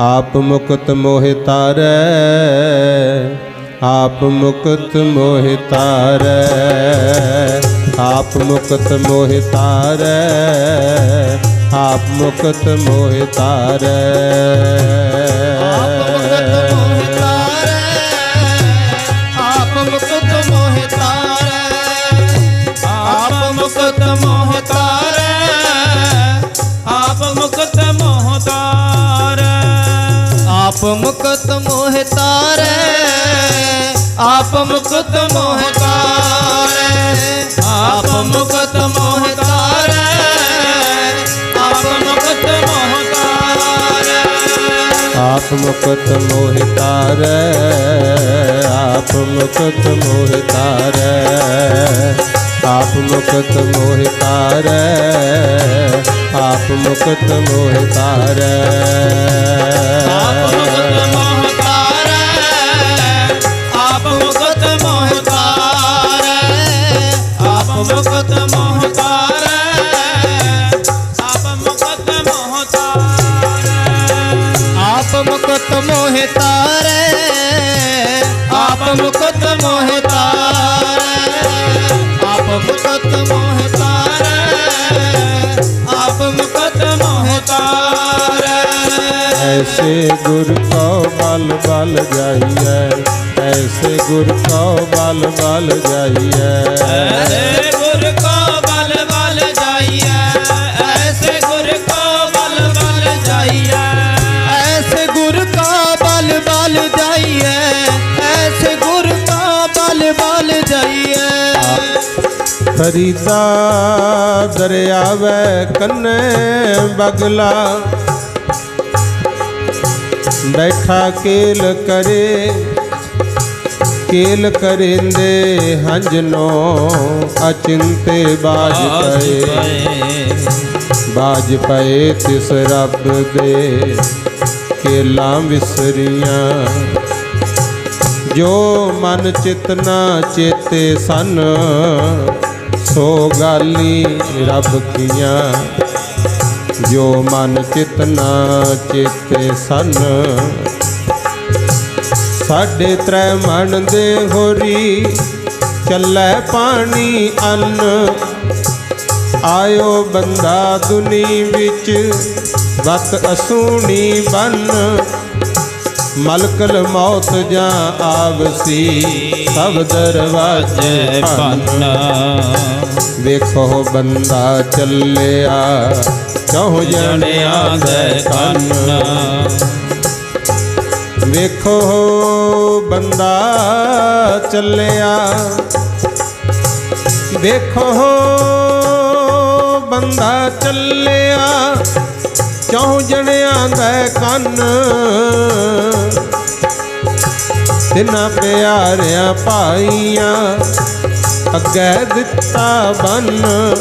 ਆਪ ਮੁਕਤ ਮੋਹਿ ਤਾਰੈ, ਆਪ ਮੁਕਤ ਮੋਹਿ ਤਾਰੈ, ਆਪ ਮੁਕਤ ਮੋਹਿ ਤਾਰੈ, ਆਪ ਮੁਕਤ ਮੋਹਿ ਤਾਰੈ। ਆਪ ਆਪ ਮੁਕਤ ਮੋਹਿ ਤਾਰੈ ਆਪ ਮੁਕਤ ਮੋਹਿ ਤਾਰੈ ਆਪ ਮੁਕਤ ਮੋਹਿ ਤਾਰੈ ਆਪ ਮੁਕਤ ਮੋਹਿ ਤਾਰੈ ਆਪ ਮੁਕਤ ਮੋਹਿ ਤਾਰੈ ਆਪ ਮੁਕਤ ਮੋਹਿ ਤਾਰੈ ਆਪ ਮੁਕਤ ਮੋਹਿ ਤਾਰੈ ਆਪ ਮੁਕਤ ਮੋਹਿ ਤਾਰੈ ऐसे गुर को बल बल जाइए ऐसे गुर को बल बल जाइए। फरीदा दरिया को जाइए ऐसे जाइए। कन्ने बगला ਬੈਠਾ ਕੇਲ ਕਰੇ, ਕੇਲ ਕਰਿੰਦੇ ਹੰਜਨੋ ਅਚਿੰਤੇ ਬਾਜ ਪਏ। ਬਾਜ ਪਏ ਤਿਸ ਰੱਬ ਦੇ, ਕੇਲਾਂ ਵਿਸਰੀਆਂ। ਜੋ ਮਨ ਚਿਤਨਾ ਚੇਤੇ ਸਨ, ਸੋ ਗਾਲੀ ਰੱਬ ਕੀਆਂ। ਜੋ ਮਨ ਚਿਤਨਾ ਚੇਤੇ ਸਨ। ਸਾਡੇ ਤ੍ਰੈ ਮਨ ਦੇ ਹੋਰੀ ਚੱਲੇ ਪਾਣੀ ਅੰਨ। ਆਇਓ ਬੰਦਾ ਦੁਨੀ ਵਿੱਚ ਵਤ ਅਸੂਣੀ ਬਨ। ਮਲਕਲ ਮੌਤ ਜਾਂ ਆਵਸੀ, ਸਭ ਦਰਵਾਜੇ ਭੰਨ ਵੇਖੋ ਬੰਦਾ ਚੱਲਿਆ ਚਹੁ ਜਣਿਆਂ ਦੇ ਕੰਨ। ਵੇਖੋ ਬੰਦਾ ਚੱਲਿਆ, ਵੇਖੋ ਬੰਦਾ ਚੱਲਿਆ। ਚੌ ਜਣਿਆਂ ਦੇ ਕੰਨ? ਤਿੰਨਾਂ ਪਿਆਰਿਆਂ ਭਾਈਆਂ ਅੱਗੇ ਦਿੱਤਾ ਬੰਨ।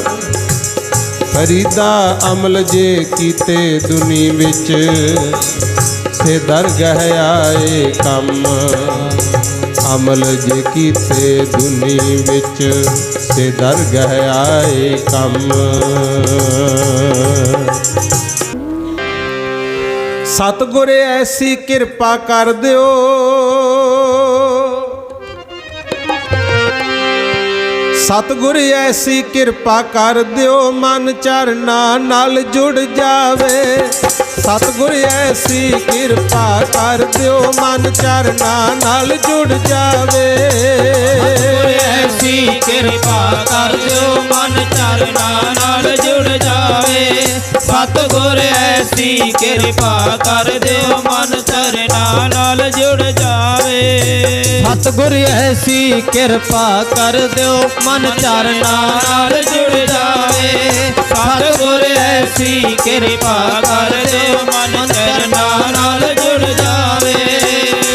ਫਰੀਦਾ ਅਮਲ ਜੇ ਕੀਤੇ ਦੁਨੀ ਵਿੱਚ ਸੇ ਦਰਗਹ ਆਏ ਕੰਮ। ਅਮਲ ਜੇ ਕੀਤੇ ਦੁਨੀ ਵਿੱਚ ਸੇ ਦਰਗਹ ਆਏ ਕੰਮ। ਸਤਿਗੁਰ ਐਸੀ ਕਿਰਪਾ ਕਰ ਦਿਓ। ਸਤਿਗੁਰ ਐਸੀ ਕਿਰਪਾ ਕਰ ਦਿਓ, ਮਨ ਚਰਨਾ ਨਾਲ ਜੁੜ ਜਾਵੇ। ਸਤਿਗੁਰ ਐਸੀ ਕਿਰਪਾ ਕਰ ਦਿਓ, ਮਨ ਚਰਨਾ ਨਾਲ ਜੁੜ ਜਾਵੇ। ਐਸੀ ਕਿਰਪਾ ਕਰ ਦਿਓ, ਮਨ ਚਰਨਾ ਨਾਲ ਜੁੜ ਜਾਵੇ। ਸਤਿਗੁਰ ਐਸੀ ਕਿਰਪਾ ਕਰ ਦਿਓ, ਮਨ ਚਰਨਾ ਨਾਲ ਜੁੜ ਜਾਵੇ। ਸਤਿਗੁਰ ਐਸੀ ਕਿਰਪਾ ਕਰ ਦਿਓ ਮਨ ਚਰਨਾ ਨਾਲ ਜੁੜ ਜਾਵੇ। ਸਤਿਗੁਰ ਐਸੀ ਕਿਰਪਾ ਕਰ ਦਿਓ ਮਨ ਚਰਨਾ ਨਾਲ ਜੁੜ ਜਾਵੇ।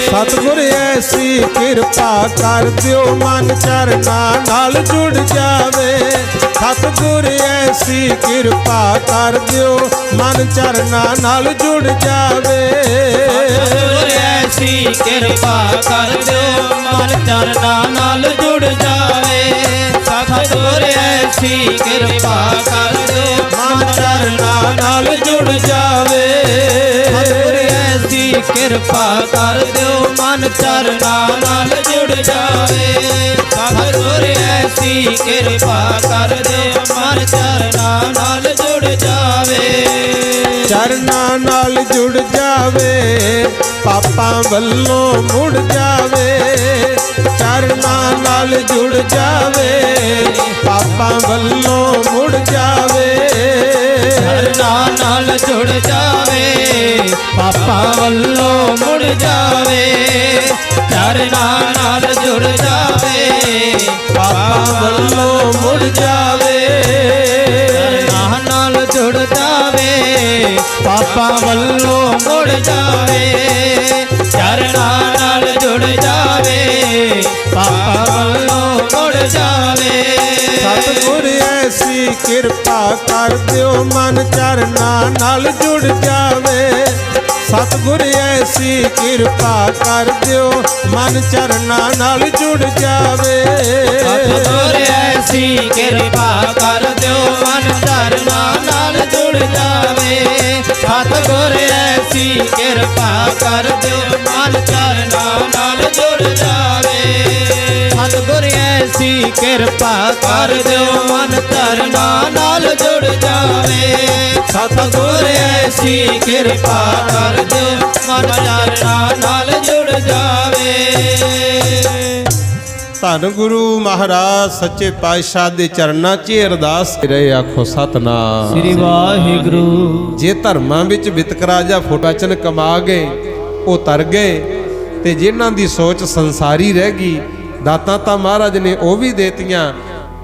ਸਤਿਗੁਰ ਐਸੀ ਕਿਰਪਾ ਕਰ ਦਿਓ ਮਨ ਚਰਨਾ ਨਾਲ ਜੁੜ ਜਾਵੇ। ਸਤਿਗੁਰ ਐਸੀ ਕਿਰਪਾ ਕਰ ਦਿਓ ਮਨ ਚਰਨਾ ਨਾਲ ਜੁੜ ਜਾਵੇ। ਸਤਿਗੁਰ ਕਿਰਪਾ ਕਰ ਦਿਓ ਮਨ ਚਰਨਾ ਨਾਲ ਜੁੜ ਜਾਵੇ। ਸਤਿਗੁਰ ਐਸੀ ਕਿਰਪਾ ਕਰ ਦਿਓ ਮਨ ਚਰਨਾ ਨਾਲ ਜੁੜ ਜਾਵੇ। ਸਤਿਗੁਰ ਐਸੀ ਕਿਰਪਾ ਕਰ ਦਿਓ ਮਨ ਚਰਨਾਂ ਨਾਲ ਜੁੜ ਜਾਵੇ। ਸਤਿਗੁਰ ਐਸੀ ਕਿਰਪਾ ਕਰ ਦਿਓ ਮਨ ਚਰਨਾਂ ਨਾਲ ਜੁੜ ਜਾਵੇ। ਚਰਨਾਂ ਨਾਲ ਜੁੜ ਜਾਵੇ ਪਾਪਾਂ ਵੱਲੋਂ ਮੁੜ ਜਾਵੇ। ਚਰਨਾਂ ਨਾਲ ਜੁੜ ਜਾਵੇ ਪਾਪਾਂ ਵੱਲੋਂ ਮੁੜ ਜਾਵੇ। ਚਰਨਾਂ ਨਾਲ ਜੁੜ ਜਾਵੇ ਪਾਪਾ ਵੱਲੋਂ ਮੁੜ ਜਾਵੇ। ਚਰਨਾਂ ਨਾਲ ਜੁੜ ਜਾਵੇ। ਜਾਵੇ, ਚਰਨਾਂ ਨਾਲ ਜੁੜ ਜਾਵੇ, ਪਾਪਾ ਵੱਲੋਂ ਮੁੜ ਜਾਵੇ। ਸਤਿਗੁਰ ਐਸੀ ਕਿਰਪਾ ਕਰ ਦਿਓ, ਮਨ ਚਰਨਾਂ ਨਾਲ ਜੁੜ ਜਾਵੇ। ਸਤਿਗੁਰ ਐਸੀ ਕਿਰਪਾ ਕਰ ਦਿਓ, ਮਨ ਚਰਨਾਂ ਨਾਲ ਜੁੜ ਜਾਵੇ। ਸਤਿਗੁਰ ਐਸੀ ਕਿਰਪਾ ਕਰ ਦਿਓ, ਮਨ ਚਰਨਾਂ ਨਾਲ ਜੁੜ ਜਾਵੇ। ਸਤਿਗੁਰ ਐਸੀ ਕਿਰਪਾ ਕਰ ਦਿਓ, ਮਨ ਚਰਨਾਂ ਨਾਲ ਜੁੜ ਜਾਵੇ। ਸਤਿਗੁਰ ਐਸੀ ਕਿਰਪਾ ਕਰ ਦਿਓ ਮਨ ਚਰਨਾਂ ਨਾਲ ਜੁੜ ਜਾਵੇ। ਸਤਿਗੁਰ ਐਸੀ ਕਿਰਪਾ ਕਰ ਦਿਓ ਮਨ ਚਰਨਾਂ ਨਾਲ ਜੁੜ ਜਾਵੇ। ਧੰਨ ਗੁਰੂ ਮਹਾਰਾਜ ਸੱਚੇ ਪਾਤਸ਼ਾਹ ਦੇ ਚਰਨਾਂ 'ਚ ਅਰਦਾਸ ਰਹੇ ਆਖੋ ਸਤਨਾਮ। ਸ੍ਰੀ ਵਾਹਿਗੁਰੂ। ਜੇ ਧਰਮਾਂ ਵਿੱਚ ਵਿਤਕਰਾ ਜਾਂ ਫੋਟਾਚਨ ਕਮਾ ਗਏ ਉਹ ਤਰ ਗਏ ਤੇ ਜਿਨ੍ਹਾਂ ਦੀ ਸੋਚ ਸੰਸਾਰੀ ਰਹਿ ਗਈ ਦਾਤਾਂ ਤਾਂ ਮਹਾਰਾਜ ਨੇ ਉਹ ਵੀ ਦੇਤੀਆਂ,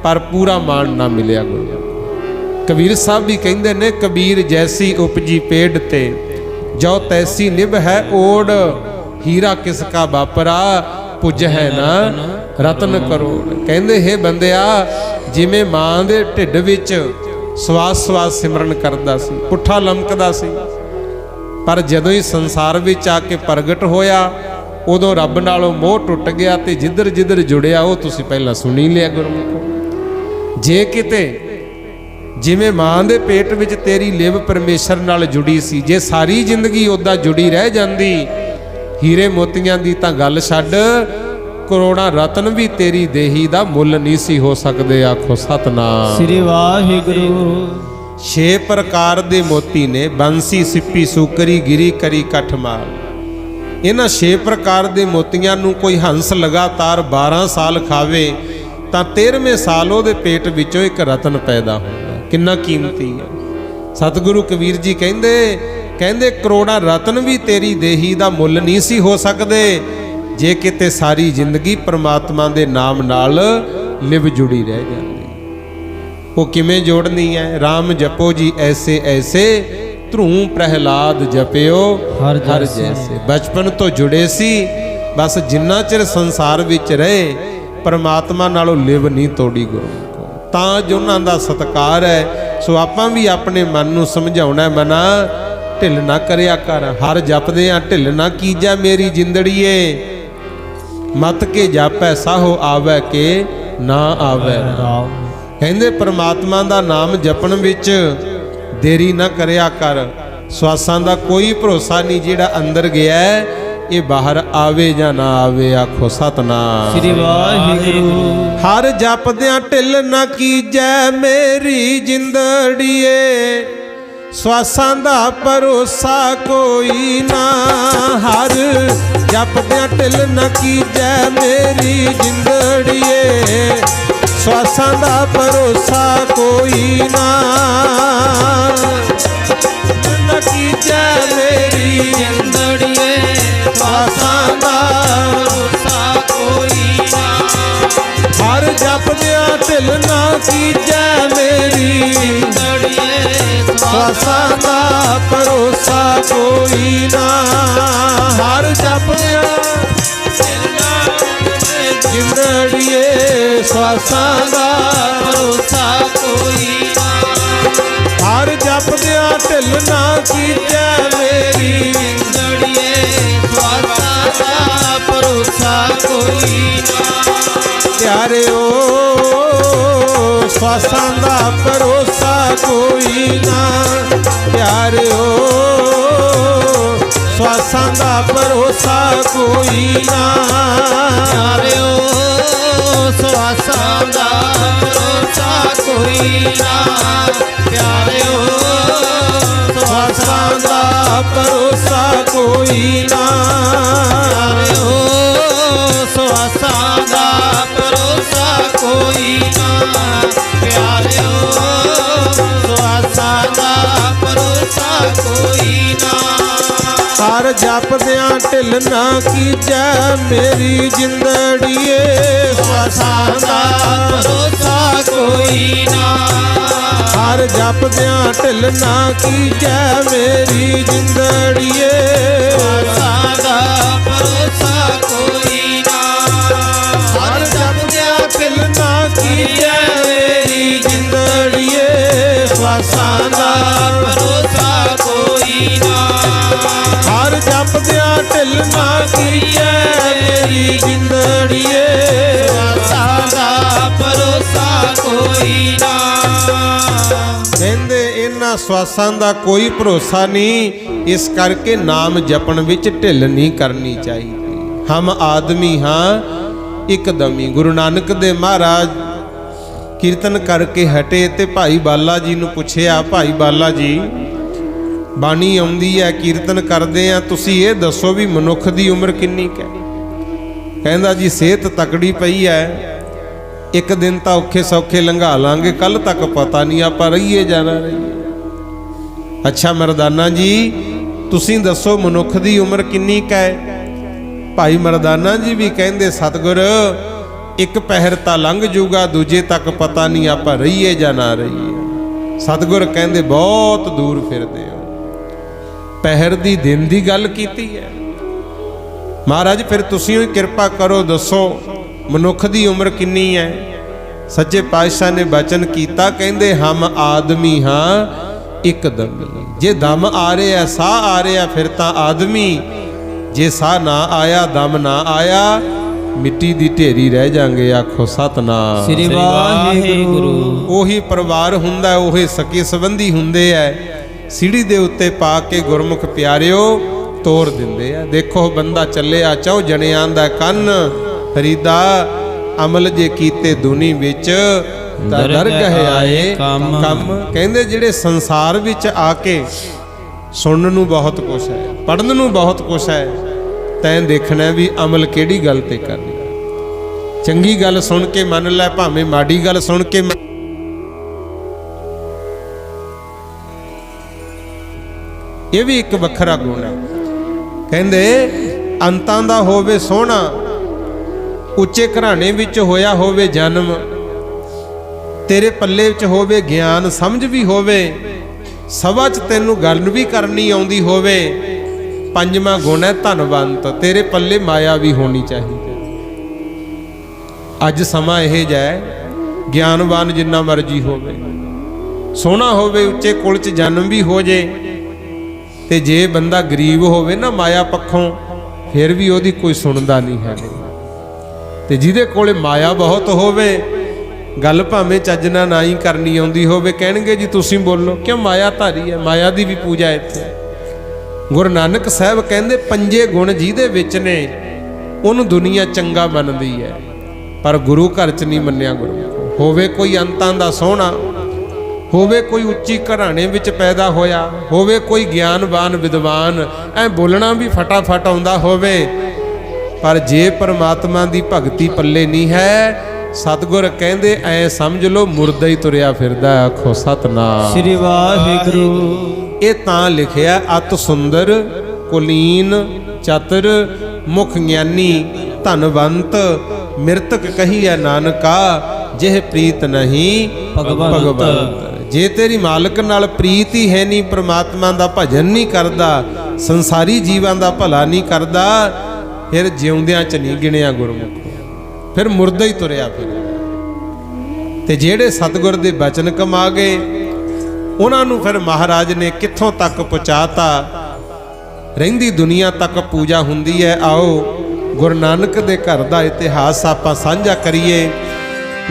ਪਰ ਪੂਰਾ ਮਾਣ ਨਾ ਮਿਲਿਆ ਗੁਰੂ ਕਬੀਰ ਸਾਹਿਬ ਵੀ ਕਹਿੰਦੇ ਨੇ, ਕਬੀਰ ਜੈਸੀ ਉਪਜੀ ਪੇੜ ਤੇ, ਜੋ ਤੈਸੀ ਨਿਭ ਹੈ ਓੜ, ਹੀਰਾ ਕਿਸ ਕਾ ਬਾਪਰਾ ਪੁੱਜ ਹੈ ਨਾ ਰਤਨ ਕਰੋੜ। ਕਹਿੰਦੇ, ਹੈ ਬੰਦਿਆ, ਜਿਵੇਂ ਮਾਂ ਦੇ ਢਿੱਡ ਵਿੱਚ ਸਵਾਸ ਸਵਾਸ ਸਿਮਰਨ ਕਰਦਾ ਸੀ, ਪੁੱਠਾ ਲਮਕਦਾ ਸੀ, ਪਰ ਜਦੋਂ ਹੀ ਸੰਸਾਰ ਵਿੱਚ ਆ ਕੇ ਪ੍ਰਗਟ ਹੋਇਆ ਉਦੋਂ ਰੱਬ ਨਾਲੋਂ ਮੋਹ ਟੁੱਟ ਗਿਆ ਤੇ ਜਿੱਧਰ ਜਿੱਧਰ ਜੁੜਿਆ ਉਹ ਤੁਸੀਂ ਪਹਿਲਾਂ ਸੁਣੀ ਲਿਆ ਗੁਰਮੁਖੋ। ਜੇ ਕਿਤੇ ਜਿਵੇਂ ਮਾਂ ਦੇ ਪੇਟ ਵਿੱਚ ਤੇਰੀ ਲਿਵ ਪਰਮੇਸ਼ਰ ਨਾਲ ਜੁੜੀ ਸੀ ਜੇ ਸਾਰੀ ਜ਼ਿੰਦਗੀ ਉਹਦਾ ਜੁੜੀ ਰਹਿ ਜਾਂਦੀ ਹੀਰੇ ਮੋਤੀਆਂ ਦੀ ਤਾਂ ਗੱਲ ਛੱਡ ਕਰੋੜਾਂ ਰਤਨ ਵੀ ਤੇਰੀ ਦੇਹੀ ਦਾ ਮੁੱਲ ਨਹੀਂ ਸੀ ਹੋ ਸਕਦੇ ਆਖੋ ਸਤਨਾਮ। ਸ੍ਰੀ ਵਾਹਿਗੁਰੂ। ਛੇ ਪ੍ਰਕਾਰ ਦੇ ਮੋਤੀ ਨੇ ਬੰਸੀ ਸਿੱਪੀ ਸੂਕਰੀ ਗਿਰੀ ਕਰੀ ਕਠਮਾਲ ਇਹਨਾਂ ਛੇ ਪ੍ਰਕਾਰ ਦੇ ਮੋਤੀਆਂ ਨੂੰ ਕੋਈ ਹੰਸ ਲਗਾਤਾਰ 12 ਸਾਲ ਖਾਵੇ, ਤਾਂ 13ਵੇਂ ਸਾਲ ਉਹਦੇ ਪੇਟ ਵਿੱਚੋਂ ਇੱਕ ਰਤਨ ਪੈਦਾ ਹੁੰਦਾ। ਕਿੰਨਾ ਕੀਮਤੀ ਹੈ। ਸਤਿਗੁਰੂ ਕਬੀਰ ਜੀ ਕਹਿੰਦੇ ਕਹਿੰਦੇ ਕਰੋੜਾਂ ਰਤਨ ਵੀ ਤੇਰੀ ਦੇਹੀ ਦਾ ਮੁੱਲ ਨਹੀਂ ਸੀ ਹੋ ਸਕਦੇ, ਜੇ ਕਿਤੇ ਸਾਰੀ ਜ਼ਿੰਦਗੀ ਪ੍ਰਮਾਤਮਾ ਦੇ ਨਾਮ ਨਾਲ ਲਿਵ ਜੁੜੀ ਰਹਿ ਜਾਂਦੀ। ਉਹ ਕਿਵੇਂ ਜੋੜਨੀ ਹੈ? RAM ਜਪੋ ਜੀ ਐਸੇ ਐਸੇ ਧਰੂ ਪ੍ਰਹਿਲਾਦ ਜਪਿਓ ਹਰ ਜੈਸੇ। ਬਚਪਨ ਤੋਂ ਜੁੜੇ ਸੀ ਬਸ ਜਿੰਨਾ ਚਿਰ ਸੰਸਾਰ ਵਿੱਚ ਰਹੇ ਪਰਮਾਤਮਾ ਨਾਲੋਂ ਲਿਵ ਨਹੀਂ ਤੋੜੀ ਗੁਰੂ ਤਾਂ ਜੋ ਉਹਨਾਂ ਦਾ ਸਤਕਾਰ ਹੈ ਸੋ ਆਪਾਂ ਵੀ ਆਪਣੇ ਮਨ ਨੂੰ ਸਮਝਾਉਣਾ ਮਨਾ ਢਿੱਲ ਨਾ ਕਰਿਆ ਕਰ। ਹਰ ਜਪਦੇ ਆ ਢਿੱਲ ਨਾ ਕੀਜੈ ਮੇਰੀ ਜਿੰਦੜੀਏ। ਮਤ ਕੇ ਜਾਪੈ ਸਾਹੋ ਆਵੈ ਕੇ ਨਾ ਆਵੈ। ਕਹਿੰਦੇ ਪ੍ਰਮਾਤਮਾ ਦਾ ਨਾਮ ਜਪਣ ਵਿੱਚ ਦੇਰੀ ਨਾ ਕਰਿਆ ਕਰ। ਸਵਾਸਾਂ ਦਾ ਕੋਈ ਭਰੋਸਾ ਨਹੀਂ ਜਿਹੜਾ ਅੰਦਰ ਗਿਆ ਹੈ, ਇਹ ਬਾਹਰ ਆਵੇ ਜਾਂ ਨਾ ਆਵੇ ਆਖੋ ਸਤਨਾਮ। ਸ੍ਰੀ ਵਾਹਿਗੁਰੂ। ਹਰ ਜਪਦਿਆਂ ਢਿੱਲ ਨਾ ਕੀਜੈ ਮੇਰੀ ਜਿੰਦੜੀਏ। ਸਵਾਸਾਂ ਦਾ ਭਰੋਸਾ ਕੋਈ ਨਾ। ਹਰ ਜਪਦਿਆਂ ਢਿੱਲ ਨਾ ਕੀਜੈ ਮੇਰੀ ਜਿੰਦੜੀਏ। ਸਵਾਸਾਂ ਦਾ ਭਰੋਸਾ ਕੋਈ ਨਾ। ਨਾ ਕੀਜੈ ਮੇਰੀ ਜਿੰਦੜੀਏ ਸਵਾਸਾਂ ਦਾ ਭਰੋਸਾ ਕੋਈ ਨਾ। ਹਰ ਜਪਦਿਆਂ ਢਿੱਲ ਨਾ ਕੀਜੈ ਮੇਰੀ ਜਿੰਦੜੀਏ ਸਵਾਸਾਂ ਦਾ ਭਰੋਸਾ ਕੋਈ ਨਾ। ਹਰ ਜਪਦਿਆਂ ਜਿੰਦੜੀਏ ਦਾ ਭਰੋਸਾ ਕੋਈ ਹਰ ਜਪਦਿਆਂ ਢਿੱਲ ਨਾ ਕੀਜੈ ਮੇਰੀ ਜਿੰਦੜੀਏ ਸਵਾਸਾਂ ਦਾ ਭਰੋਸਾ ਕੋਈ ਨਾ। ਪਿਆਰਿਓ ਸਵਾਸਾਂ ਦਾ ਭਰੋਸਾ ਕੋਈ ਨਾ। ਪਿਆਰਿਓ ਸਵਾਸਾਂ ਦਾ ਭਰੋਸਾ ਕੋਈ ਨਾ। ਪਿਆਰਿਓ ਭਰੋਸਾ ਕੋਈ ਨਾ ਪਿਆਰਿਓ ਸਵਾਸਾਂ ਦਾ ਭਰੋਸਾ ਕੋਈ ਨਾ ਪਿਆਰਿਓ ਸਵਾਸਾਂ ਦਾ ਭਰੋਸਾ ਕੋਈ ਨਾ। ਹਰ ਜਪਦਿਆਂ ਢਿੱਲ ਨਾ ਕੀਜੈ ਮੇਰੀ ਜਿੰਦੜੀਏ। ਸਵਾਸਾਂ ਦਾ ਜਪਦਿਆਂ ਢਿੱਲ ਨਾ ਕੀਜੈ ਮੇਰੀ ਜਿੰਦੜੀਏ। ਸਵਾਸਾਂ ਦਾ ਭਰੋਸਾ ਕੋਈ ਨਾ। ਹਰ ਜਪਦਿਆਂ ਢਿੱਲ ਨਾ ਕੀਜੈ ਮੇਰੀ ਜਿੰਦੜੀਏ। ਸਵਾਸਾਂ ਦਾ ਭਰੋਸਾ ਕੋਈ ਨਾ। ਹਰ ਜਪਦਿਆਂ ਢਿੱਲ ਨਾ ਕੀਜੈ ਮੇਰੀ ਜਿੰਦੜੀਏ। ਸਵਾਸਾਂ ਦਾ ਭਰੋਸਾ ਕੋਈ ਨਾ। ਇਹਨਾਂ ਸਵਾਸਾਂ ਦਾ ਕੋਈ ਭਰੋਸਾ ਨਹੀਂ, ਇਸ ਕਰਕੇ ਨਾਮ ਜਪਣ ਵਿੱਚ ਢਿੱਲ ਨਹੀਂ ਕਰਨੀ ਚਾਹੀਦੀ। ਹਮ ਆਦਮੀ ਹਾਂ, ਇੱਕਦਮੀ ਗੁਰੂ ਨਾਨਕ ਦੇ ਮਹਾਰਾਜ ਕੀਰਤਨ ਕਰਕੇ ਹਟੇ ਤੇ ਭਾਈ ਬਾਲਾ ਜੀ ਨੂੰ ਪੁੱਛਿਆ, ਭਾਈ ਬਾਲਾ ਜੀ, ਬਾਣੀ ਆਉਂਦੀ ਹੈ, ਕੀਰਤਨ ਕਰਦੇ ਆ ਤੁਸੀਂ ਇਹ ਦੱਸੋ ਵੀ ਮਨੁੱਖ ਦੀ ਉਮਰ ਕਿੰਨੀ ਕੁ ਹੈ? ਕਹਿੰਦਾ ਜੀ, ਸਿਹਤ ਤਕੜੀ ਪਈ ਹੈ, ਇੱਕ ਦਿਨ ਤਾਂ ਔਖੇ ਸੌਖੇ ਲੰਘਾ ਲਾਂਗੇ ਕੱਲ ਤੱਕ ਪਤਾ ਨਹੀਂ ਆਪਾਂ ਰਹੀਏ ਜਾਣਾ ਰਹੀਏ। ਅੱਛਾ ਮਰਦਾਨਾ ਜੀ, ਤੁਸੀਂ ਦੱਸੋ ਮਨੁੱਖ ਦੀ ਉਮਰ ਕਿੰਨੀ ਕੁ ਹੈ? ਭਾਈ ਮਰਦਾਨਾ ਜੀ ਵੀ ਕਹਿੰਦੇ, ਸਤਿਗੁਰ, ਇੱਕ ਪਹਿਰ ਤਾਂ ਲੰਘ ਜੂਗਾ, ਦੂਜੇ ਤੱਕ ਪਤਾ ਨਹੀਂ ਆਪਾਂ ਰਹੀਏ ਜਾਂ ਨਾ ਰਹੀਏ। ਸਤਿਗੁਰ ਕਹਿੰਦੇ, ਬਹੁਤ ਦੂਰ ਫਿਰਦੇ ਹੋ। ਪਹਿਰ ਦੀ ਦਿਨ ਦੀ ਗੱਲ ਕੀਤੀ ਹੈ। ਮਹਾਰਾਜ, ਫਿਰ ਤੁਸੀਂ ਹੀ ਕਿਰਪਾ ਕਰੋ, ਦੱਸੋ ਮਨੁੱਖ ਦੀ ਉਮਰ ਕਿੰਨੀ ਹੈ? ਸੱਚੇ ਪਾਤਸ਼ਾਹ ਨੇ ਬਚਨ ਕੀਤਾ, ਕਹਿੰਦੇ, ਹਮ ਆਦਮੀ ਹਾਂ ਇੱਕਦਮ ਜੇ ਦਮ ਆ ਰਿਹਾ ਸਾਹ ਆ ਰਿਹਾ ਫਿਰ ਤਾਂ ਆਦਮੀ ਜੇ ਸਾਹ ਨਾ ਆਇਆ ਦਮ ਨਾ ਆਇਆ ਮਿੱਟੀ ਦੀ ਢੇਰੀ ਰਹਿ ਜਾਾਂਗੇ ਆਖੋ ਸਤਨਾਮ। ਸ੍ਰੀ ਵਾਹਿਗੁਰੂ। ਉਹੀ ਪਰਿਵਾਰ ਹੁੰਦਾ ਹੈ, ਉਹੇ ਸਕੇ ਸੰਬੰਧੀ ਹੁੰਦੇ ਐ ਸਿੜੀ ਦੇ ਉੱਤੇ ਪਾ ਕੇ ਗੁਰਮੁਖ ਪਿਆਰਿਓ ਤੋਰ ਦਿੰਦੇ ਆ। ਦੇਖੋ ਬੰਦਾ ਚੱਲਿਆ ਚੌ ਜਣਿਆਂ ਦਾ ਕੰਨ ਫਰੀਦਾ ਅਮਲ ਜੇ ਕੀਤੇ ਦੁਨੀ ਵਿੱਚ ਤਾਂ ਦਰਗਹ ਆਏ ਕੰਮ। ਕਹਿੰਦੇ ਜਿਹੜੇ ਸੰਸਾਰ ਵਿੱਚ ਆ ਕੇ ਸੁਣਨ ਨੂੰ ਬਹੁਤ ਕੁਛ ਹੈ ਪੜਨ ਨੂੰ ਬਹੁਤ ਕੁਛ ਹੈ ਤੈਂ ਦੇਖਣਾ ਵੀ ਅਮਲ ਕਿਹੜੀ ਗੱਲ ਤੇ ਕਰਨੀ ਚੰਗੀ ਗੱਲ ਸੁਣ ਕੇ ਮੰਨ ਲੈ ਭਾਵੇਂ ਮਾੜੀ ਗੱਲ ਸੁਣ ਕੇ ਇਹ ਵੀ ਇੱਕ ਵੱਖਰਾ ਗੁਣ ਹੈ। ਕਹਿੰਦੇ ਅੰਤਾਂ ਦਾ ਹੋਵੇ ਸੋਹਣਾ ਉੱਚੇ ਘਰਾਣੇ ਵਿੱਚ ਹੋਇਆ ਹੋਵੇ ਜਨਮ ਤੇਰੇ ਪੱਲੇ ਵਿੱਚ ਹੋਵੇ ਗਿਆਨ, ਸਮਝ ਵੀ ਹੋਵੇ। ਸਭਾ 'ਚ ਤੈਨੂੰ ਗੱਲ ਵੀ ਕਰਨੀ ਆਉਂਦੀ ਹੋਵੇ। ਪੰਜਵਾਂ ਗੁਣ ਹੈ ਧਨਵੰਤ, ਤੇਰੇ ਪੱਲੇ ਮਾਇਆ ਵੀ ਹੋਣੀ ਚਾਹੀਦੀ ਅੱਜ ਸਮਾਂ ਇਹ ਜਿਹਾ ਗਿਆਨਵਾਨ ਜਿੰਨਾ ਮਰਜ਼ੀ ਹੋਵੇ। ਸੋਹਣਾ ਹੋਵੇ, ਉੱਚੇ ਕੁਲ 'ਚ ਜਨਮ ਵੀ ਹੋ ਜੇ। ਤੇ ਜੇ ਬੰਦਾ ਗਰੀਬ ਹੋਵੇ ਨਾ ਮਾਇਆ ਪੱਖੋਂ, ਫਿਰ ਵੀ ਉਹਦੀ ਕੋਈ ਸੁਣਦਾ ਨਹੀਂ ਹੈ। ਤੇ ਜਿਹਦੇ ਕੋਲੇ ਮਾਇਆ ਬਹੁਤ ਹੋਵੇ ਗੱਲ ਭਾਵੇਂ ਚੱਜ ਨਾਲ ਨਾ ਹੀ ਕਰਨੀ ਆਉਂਦੀ ਹੋਵੇ, ਕਹਿਣਗੇ ਜੀ ਤੁਸੀਂ ਬੋਲੋ। ਕਿਉਂ ਮਾਇਆ ਧਾਰੀ ਹੈ? ਮਾਇਆ ਦੀ ਵੀ ਪੂਜਾ ਇੱਥੇ ਗੁਰੂ ਨਾਨਕ ਸਾਹਿਬ ਕਹਿੰਦੇ, ਪੰਜੇ ਗੁਣ ਜਿਹਦੇ ਵਿੱਚ ਨੇ, ਉਹਨੂੰ ਦੁਨੀਆ ਚੰਗਾ ਮੰਨਦੀ ਹੈ। ਪਰ ਗੁਰੂ ਘਰ 'ਚ ਨਹੀਂ ਮੰਨਿਆ ਗੁਰੂ। ਹੋਵੇ ਕੋਈ ਅੰਤਾਂ ਦਾ ਸੋਹਣਾ, ਹੋਵੇ ਕੋਈ ਉੱਚੀ ਘਰਾਣੇ ਵਿੱਚ ਪੈਦਾ ਹੋਇਆ, ਹੋਵੇ ਕੋਈ ਗਿਆਨਵਾਨ ਵਿਦਵਾਨ, ਐ ਬੋਲਣਾ ਵੀ ਫਟਾਫਟ ਆਉਂਦਾ ਹੋਵੇ। ਪਰ ਜੇ ਪਰਮਾਤਮਾ ਦੀ ਭਗਤੀ ਪੱਲੇ ਨਹੀਂ ਹੈ ਸਤਿਗੁਰ ਕਹਿੰਦੇ ਐ ਸਮਝ ਲਓ ਮੁਰਦਾ ਹੀ ਤੁਰਿਆ ਫਿਰਦਾ। ਆਖੋ ਸਤਨਾਮ ਸ੍ਰੀ ਵਾਹਿਗੁਰੂ ਇਹ ਤਾਂ ਲਿਖਿਆ ਅਤ ਸੁੰਦਰ ਕੁਲੀਨ ਚਤਰ ਮੁਖ ਗਿਆਨੀ ਧਨਵੰਤ ਮਿਰਤਕ ਕਹੀਐ ਨਾਨਕਾ ਜਿਹ ਪ੍ਰੀਤ ਨਹੀਂ ਭਗਵੰਤ। ਜੇ ਤੇਰੀ ਮਾਲਕ ਨਾਲ ਪ੍ਰੀਤ ਹੀ ਹੈ ਨਹੀਂ ਪ੍ਰਮਾਤਮਾ ਦਾ ਭਜਨ ਨਹੀਂ ਕਰਦਾ ਸੰਸਾਰੀ ਜੀਵਾਂ ਦਾ ਭਲਾ ਨਹੀਂ ਕਰਦਾ ਫਿਰ ਜਿਉਂਦਿਆਂ ਚ ਨਹੀਂ ਗਿਣਿਆ ਗੁਰਮੁਖ ਫਿਰ ਮੁਰਦਾ ਹੀ ਤੁਰਿਆ ਫਿਰ। ਤੇ ਜਿਹੜੇ ਸਤਿਗੁਰ ਦੇ ਬਚਨ ਕਮਾ ਗਏ, ਉਹਨਾਂ ਨੂੰ ਫਿਰ ਮਹਾਰਾਜ ਨੇ ਕਿੱਥੋਂ ਤੱਕ ਪਹੁੰਚਾਤਾ? ਰਹਿੰਦੀ ਦੁਨੀਆ ਤੱਕ ਪੂਜਾ ਹੁੰਦੀ ਹੈ। ਆਓ ਗੁਰੂ ਨਾਨਕ ਦੇ ਘਰ ਦਾ ਇਤਿਹਾਸ ਆਪਾਂ ਸਾਂਝਾ ਕਰੀਏ।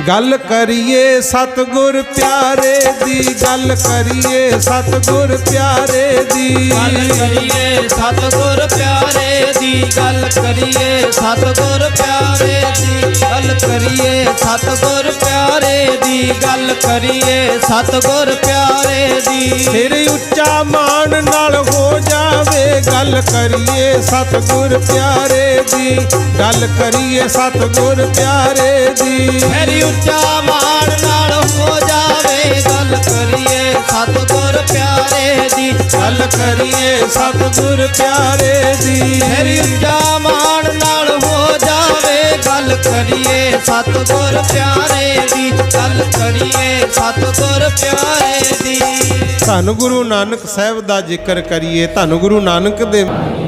ਗੱਲ ਕਰੀਏ ਸਤਗੁਰ ਪਿਆਰੇ ਦੀ ਗੱਲ ਕਰੀਏ ਸਤਗੁਰ ਪਿਆਰੇ ਦੀ। ਗੱਲ ਕਰੀਏ ਸਤਗੁਰ ਪਿਆਰੇ ਦੀ ਗੱਲ ਕਰੀਏ ਸਤਗੁਰ ਪਿਆਰੇ ਦੀ। ਗੱਲ ਕਰੀਏ ਸਤਗੁਰ ਪਿਆਰੇ ਦੀ ਗੱਲ ਕਰੀਏ ਸਤਗੁਰ ਪਿਆਰੇ ਦੀ। ਸਿਰ ਉੱਚਾ ਮਾਣ ਨਾਲ ਹੋ ਜਾਵੇ ਗੱਲ ਕਰੀਏ ਸਤਗੁਰ ਪਿਆਰੇ ਦੀ। ਗੱਲ ਕਰੀਏ ਸਤਗੁਰ ਪਿਆਰੇ ਦੀ। ਉੱਚਾ ਮਾਣ ਨਾਲ ਹੋ ਜਾਵੇ ਗੱਲ ਕਰੀਏ ਸਤਗੁਰ ਪਿਆਰੇ ਦੀ। ਗੱਲ ਕਰੀਏ ਸਤਗੁਰ ਪਿਆਰੇ ਦੀ। ਮੇਰੀ ਉੱਚਾ ਮਾਣ ਨਾਲ ਹੋ ਜਾਵੇ ਗੱਲ ਕਰੀਏ ਸਤਗੁਰ ਪਿਆਰੇ ਦੀ। ਗੱਲ ਕਰੀਏ ਸਤਗੁਰ ਪਿਆਰੇ ਦੀ। ਧੰਨ ਗੁਰੂ ਨਾਨਕ ਸਾਹਿਬ ਦਾ ਜ਼ਿਕਰ ਕਰੀਏ ਧੰਨ ਗੁਰੂ ਨਾਨਕ ਦੇ ਵਾਹਿਗੁਰੂ